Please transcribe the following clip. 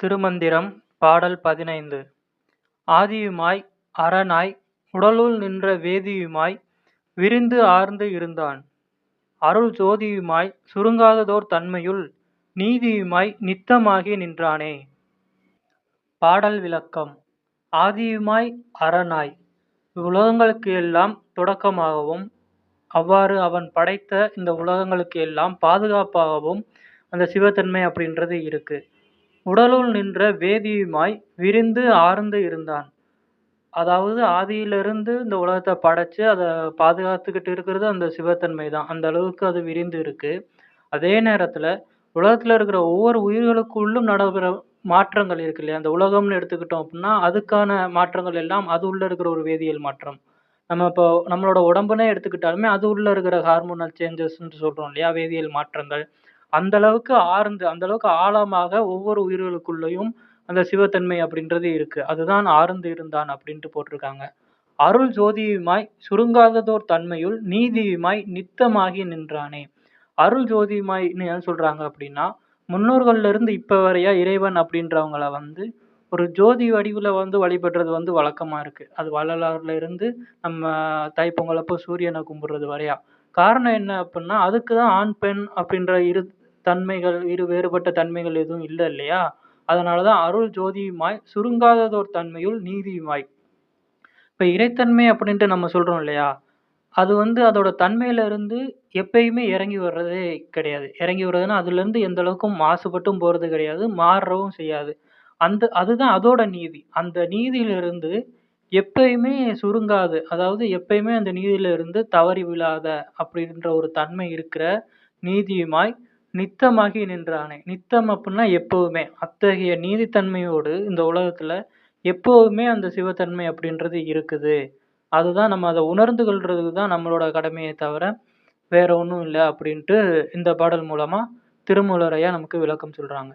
திருமந்திரம் பாடல் பதினைந்து ஆதியுமாய் அரணாய் உடலுள் நின்ற வேதியுமாய் விரிந்து ஆர்ந்து இருந்தான் அருள் ஜோதியுமாய் சுருங்காததோர் தன்மையுள் நீதியுமாய் நித்தமாகி நின்றானே. பாடல் விளக்கம் ஆதியுமாய் அரணாய் இவ்வுலகங்களுக்கு எல்லாம் தொடக்கமாகவும் அவ்வாறு அவன் படைத்த இந்த உலகங்களுக்கு எல்லாம் பாதுகாப்பாகவும் அந்த சிவத்தன்மை அப்படின்றது இருக்கு. உடலுள் நின்ற வேதியுமாய் விரிந்து ஆர்ந்து இருந்தான். அதாவது ஆதியிலிருந்து இந்த உலகத்தை படைச்சு அதை பாதுகாத்துக்கிட்டு இருக்கிறது அந்த சிவத்தன்மை தான். அந்த அளவுக்கு அது விரிந்து இருக்கு. அதே நேரத்துல உலகத்துல இருக்கிற ஒவ்வொரு உயிர்களுக்குள்ளும் நடைபெற மாற்றங்கள் இருக்கு இல்லையா? அந்த உலகம்னு எடுத்துக்கிட்டோம் அப்படின்னா, அதுக்கான மாற்றங்கள் எல்லாம் அது உள்ள இருக்கிற ஒரு வேதியியல் மாற்றம். நம்ம இப்போ நம்மளோட உடம்புனே எடுத்துக்கிட்டாலுமே அது உள்ள இருக்கிற ஹார்மோனல் சேஞ்சஸ்ன்னு சொல்றோம் இல்லையா? வேதியியல் மாற்றங்கள். அந்த அளவுக்கு ஆழ்ந்து, அந்த அளவுக்கு ஆழமாக ஒவ்வொரு உயிர்களுக்குள்ளயும் அந்த சிவத்தன்மை அப்படின்றது இருக்கு. அதுதான் ஆர்ந்து இருந்தான் அப்படின்ட்டு போட்டிருக்காங்க. அருள் ஜோதியுமாய் சுருங்காததோர் தன்மையுள் நீதியுமாய் நித்தமாகி நின்றானே. அருள் ஜோதியுமாய்ன்னு ஏன் சொல்றாங்க அப்படின்னா, முன்னோர்கள்ல இருந்து இப்ப வரையா இறைவன் அப்படின்றவங்கள வந்து ஒரு ஜோதி வடிவுல வந்து வழிபடுறது வந்து வழக்கமா இருக்கு. அது வள்ளலாறுல இருந்து நம்ம தைப்பொங்கல் அப்போ சூரியனை கும்பிடுறது வரையா. காரணம் என்ன அப்படின்னா, அதுக்கு தான் ஆண், பெண் அப்படின்ற இரு தன்மைகள், இரு வேறுபட்ட தன்மைகள் எதுவும் இல்லை இல்லையா? அதனால தான் அருள் ஜோதியுமாய் சுருங்காததோர் தன்மையுள் நீதியுமாய். இப்போ இறைத்தன்மை அப்படின்ட்டு நம்ம சொல்கிறோம் இல்லையா? அது வந்து அதோட தன்மையிலிருந்து எப்பயுமே இறங்கி வர்றதே கிடையாது. இறங்கி வர்றதுன்னா அதுலேருந்து எந்த அளவுக்கும் மாசுபட்டும் போகிறது கிடையாது. மாறவும் செய்யாது. அந்த அதுதான் அதோட நீதி. அந்த நீதியிலிருந்து எப்பயுமே சுருங்காது. அதாவது எப்பயுமே அந்த நீதியிலிருந்து தவறி விழாத அப்படின்ற ஒரு தன்மை இருக்கிற நீதியுமாய் நித்தமாகி நின்றானே. நித்தம் அப்படின்னா எப்பவுமே. அத்தகைய நீதித்தன்மையோடு இந்த உலகத்துல எப்பவுமே அந்த சிவத்தன்மை அப்படின்றது இருக்குது. அதுதான் நம்ம அத உணர்ந்து கொள்றதுக்கு தான் நம்மளோட கடமையே தவிர, வேற ஒண்ணும் இல்ல அப்படின்ட்டு இந்த பாடல் மூலமா திருமூலர் ஐயா நமக்கு விளக்கம் சொல்றாங்க.